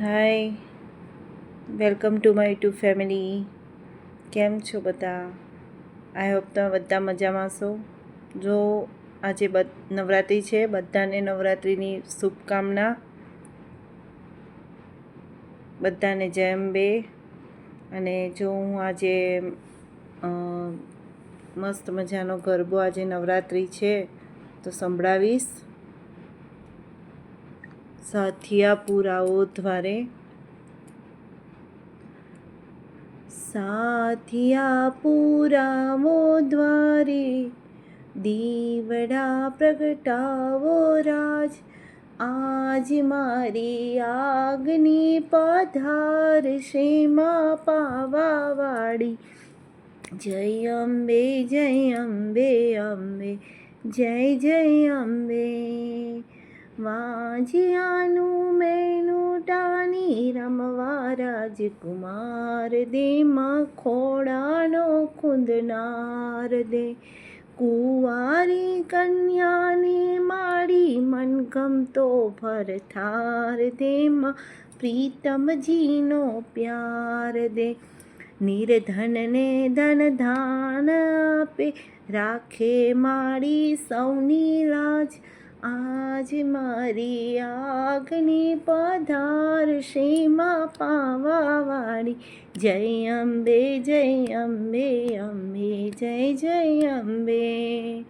Hi welcome to my YouTube family કેમ છો બધા? આઈ હોપ તમે બધા મજામાં છો જો આજે બધ, નવરાત્રિ છે, બધાને નવરાત્રિની શુભકામના. બધાને જય અંબે. અને જો હું આજે મસ્ત મજાનો ગરબો આજે નવરાત્રિ છે, તો સંભળાવીશ. સાથિયા પુરાવો દ્વારે સાથિયા પુરાવો દ્વારે દીવડા પ્રગટાવો રાજ આજ મારી આગની પાધાર શેમાં પાવાવાળી જય અંબે જય અંબે અંબે જય જય અંબે વાજિયાનું મેનું ટાણી રમવા રાજકુમાર દે માં ખોડાનો કુંદનાર દે. કુંવારી કન્યાને મારી મનગમતો ભરથાર દેમાં પ્રીતમજીનો પ્યાર દે. નિર્ધનને ધન ધાન આપે, રાખે મારી સૌની લાજ આજ મારી આગની પધાર શેમાં પાવાવાળી. જય અંબે જય અંબે અંબે, જય જય અંબે.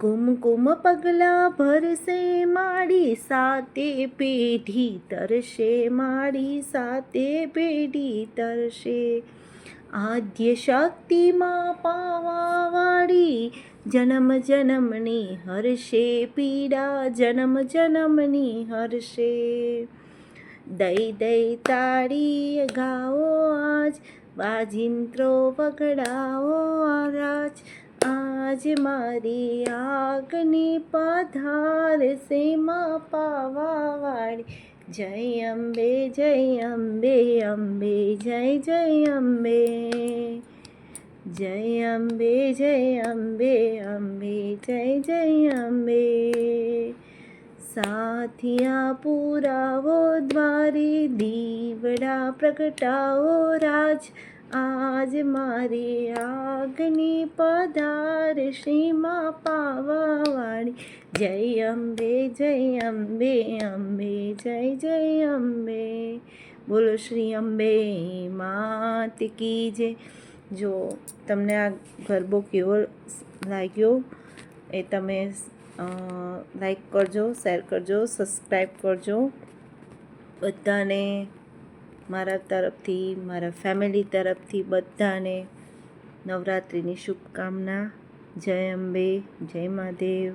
કુમકુમ પગલા ભરશે માડી સાતે પેઢી તરશે માડી સાતે પેઢી તરશે. આદ્ય શક્તિમાં પાવાવાળી જન્મ જન્મની હર્ષે પીડા જન્મ જન્મની હર્ષે દઈ દઈ તાળી ગાઓ આજ વાજિંત્રો વગડાઓ રાજ આજ મારી આગની પધાર સેમાં પાવાવાળી. જય અંબે જય અંબે અંબે, જય જય અંબે. જય અંબે જય અંબે અંબે, જય જય અંબે. સાથિયા પુરાવો દ્વારે, દીવડા પ્રગટાવો રાજ. આજ મારી આગની પધાર શ્રીમાં પાવાવાળી. જય અંબે જય અંબે અંબે, જય જય અંબે. બોલો શ્રી અંબે, માત કી જય. જો તમને આ ગરબો કેવો લાગ્યો એ તમે લાઈક કરજો શેર કરજો સબસ્ક્રાઈબ કરજો. બધાને મારા તરફથી, મારા ફેમિલી તરફથી બધાને નવરાત્રિની શુભકામના. જય અંબે, જય મહાદેવ.